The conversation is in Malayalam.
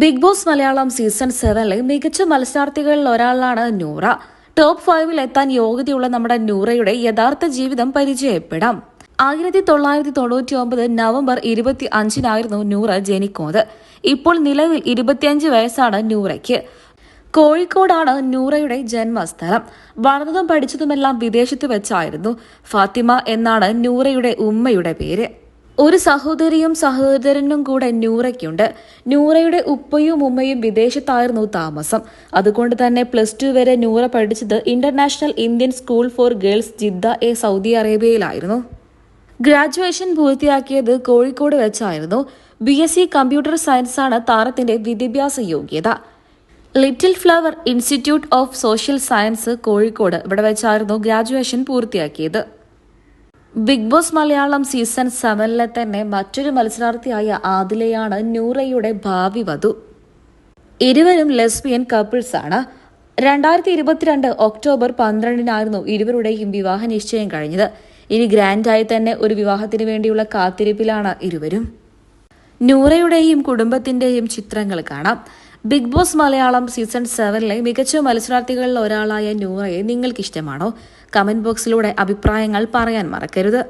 ബിഗ് ബോസ് മലയാളം സീസൺ സെവനിലെ മികച്ച മത്സരാർത്ഥികളിൽ ഒരാളാണ് നൂറ. ടോപ്പ് ഫൈവിൽ എത്താൻ യോഗ്യതയുള്ള നമ്മുടെ നൂറയുടെ യഥാർത്ഥ ജീവിതം പരിചയപ്പെടാം. ആയിരത്തി തൊള്ളായിരത്തി തൊണ്ണൂറ്റി ഒമ്പത് നവംബർ ഇരുപത്തി അഞ്ചിനായിരുന്നു നൂറ ജനിക്കുന്നത്. ഇപ്പോൾ നിലവിൽ ഇരുപത്തിയഞ്ച് വയസ്സാണ് നൂറയ്ക്ക്. കോഴിക്കോടാണ് നൂറയുടെ ജന്മസ്ഥലം. വളർന്നതും പഠിച്ചതുമെല്ലാം വിദേശത്ത് വെച്ചായിരുന്നു. ഫാത്തിമ എന്നാണ് നൂറയുടെ ഉമ്മയുടെ പേര്. ഒരു സഹോദരിയും സഹോദരനും കൂടെ നൂറയ്ക്കുണ്ട്. നൂറയുടെ ഉപ്പയും ഉമ്മയും വിദേശത്തായിരുന്നു താമസം. അതുകൊണ്ട് തന്നെ പ്ലസ് ടു വരെ നൂറ പഠിച്ചത് international Indian school for girls Jeddah A Saudi അറേബ്യയിലായിരുന്നു. ഗ്രാജുവേഷൻ പൂർത്തിയാക്കിയത് കോഴിക്കോട് വെച്ചായിരുന്നു. ബി എസ് സി കമ്പ്യൂട്ടർ സയൻസാണ് താരത്തിന്റെ വിദ്യാഭ്യാസ യോഗ്യത. Little flower institute of social science Kozhikode ഇവിടെ വെച്ചായിരുന്നു ഗ്രാജുവേഷൻ പൂർത്തിയാക്കിയത്. ബിഗ് ബോസ് മലയാളം സീസൺ സെവനിലെ തന്നെ മറ്റൊരു മത്സരാർത്ഥിയായ ആദിലയാണ് നൂറയുടെ ഭാവി വധു. ഇരുവരും ലെസ്ബിയൻ ആണ്. രണ്ടായിരത്തി ഇരുപത്തിരണ്ട് ഒക്ടോബർ പന്ത്രണ്ടിനായിരുന്നു ഇരുവരുടെയും വിവാഹ നിശ്ചയം കഴിഞ്ഞത്. ഇനി ഗ്രാൻഡായി തന്നെ ഒരു വിവാഹത്തിന് വേണ്ടിയുള്ള കാത്തിരിപ്പിലാണ് ഇരുവരും. നൂറയുടെയും കുടുംബത്തിന്റെയും ചിത്രങ്ങൾ കാണാം. ബിഗ് ബോസ് മലയാളം സീസൺ സെവനിലെ മികച്ച മത്സരാർത്ഥികളിൽ ഒരാളായ നൂറയെ നിങ്ങൾക്ക് ഇഷ്ടമാണോ കമന്റ് ബോക്സിലൂടെ അഭിപ്രായങ്ങൾ പറയാൻ മറക്കരുത്.